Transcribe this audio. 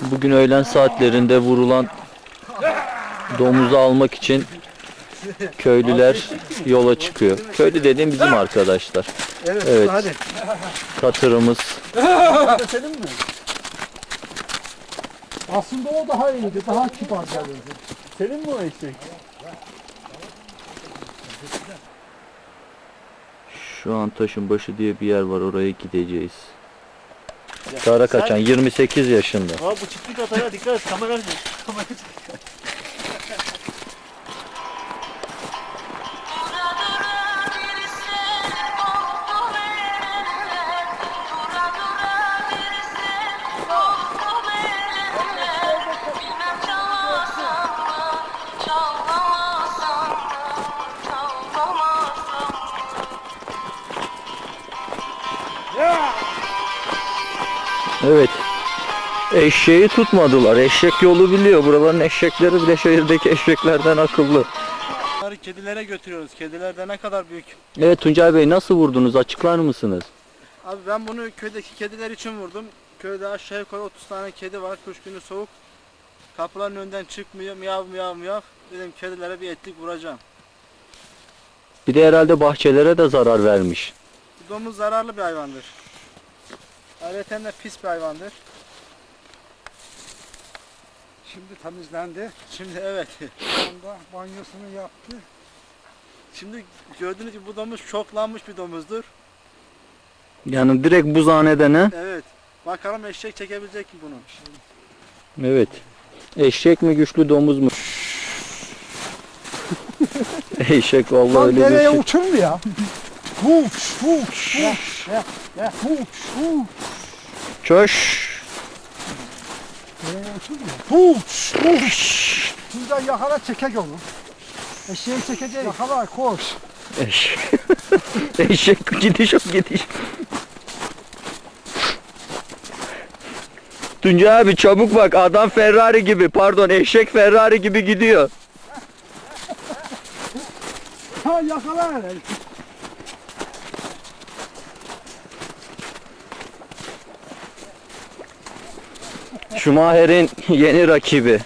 Bugün öğlen saatlerinde vurulan domuzu almak için köylüler yola çıkıyor. Köylü dediğim bizim arkadaşlar. Evet. Evet. Hadi. Katırımız Senin mi? Aslında o daha iyiydi. Daha kibar gelirdi. Senin mi o eşek? Şu an taşın başı diye bir yer var oraya gideceğiz. Kara kaçan 28 yaşında. Aa bu çiftlik ataya dikkat et. Kamera kamera Evet. Eşeği tutmadılar. Eşek yolu biliyor. Buraların eşekleri bile şehirdeki eşeklerden akıllı. Bunları kedilere götürüyoruz. Kediler de ne kadar büyük. Evet Tuncay Bey nasıl vurdunuz? Açıklar mısınız? Abi ben bunu köydeki kediler için vurdum. Köyde aşağı yukarı 30 tane kedi var. Kış günü soğuk. Kapıların önünden çıkmıyor. Miyav miyav miyav. Dedim kedilere bir etlik vuracağım. Bir de herhalde bahçelere de zarar vermiş. Domuz zararlı bir hayvandır. Ayrıca de pis bir hayvandır. Şimdi temizlendi. Şimdi evet. Şu anda banyosunu yaptı. Şimdi gördüğünüz gibi bu domuz şoklanmış bir domuzdur. Yani direkt buzhaneden ha? Evet. Bakalım eşek çekebilecek mi bunu? Evet. Eşek mi güçlü domuz mu? Eşek vallahi Lan öyle nereye güçlü. uçurdu ya? Fuş fuş fuş. Fuş fuş. Çöş. Fuş fuş. Şimdi yakala çekek onu. Eşeği çekecek. Yakala koş. Eşek. Eşek gidiş o gidiş. Tuncay abi çabuk bak adam Ferrari gibi pardon eşek Ferrari gibi gidiyor. Ha yakala hele. Schumacher'in yeni rakibi.